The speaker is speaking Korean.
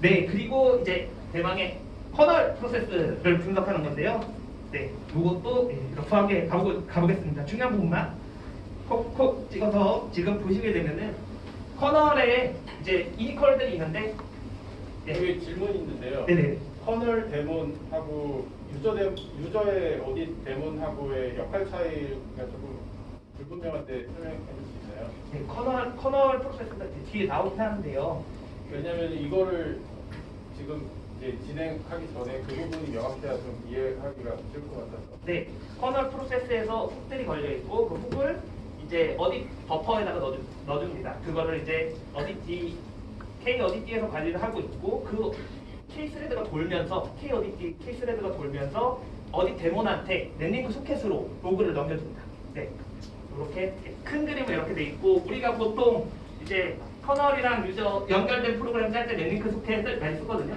네, 그리고 이제 대망의 커널 프로세스를 분석하는 건데요. 네, 이것도 네, 러프하게 가보, 가보겠습니다. 중요한 부분만 콕콕 찍어서 지금 보시게 되면은 커널에 이제 이니퀄들이 있는데 네, 여기 질문이 있는데요. 네네. 커널 데몬하고 유저 데, 유저의 어디 데몬하고의 역할 차이가 조금 불분명한데 설명해 줄수 있나요? 네, 커널 커널 프로세스가 뒤에 나오긴 하는데요. 왜냐면 이거를 지금 이제 진행하기 전에 그 부분이 명확해야 좀 이해하기가 쉬울 것 같아서. 네, 커널 프로세스에서 훅들이 걸려 있고 그 훅을 이제 어디 버퍼에다가 넣어주, 넣어줍니다. 그거를 이제 어디 D K 어디 D에서 관리를 하고 있고 그 K 스레드가 돌면서 K 어디 D K 스레드가 돌면서 어디 데몬한테 넷링크 소켓으로 로그를 넘겨줍니다. 네, 이렇게 큰 그림은 이렇게 돼 있고 우리가 보통 이제 커널이랑 유저 연결된 프로그램 짤때 넷링크 소켓을 많이 쓰거든요.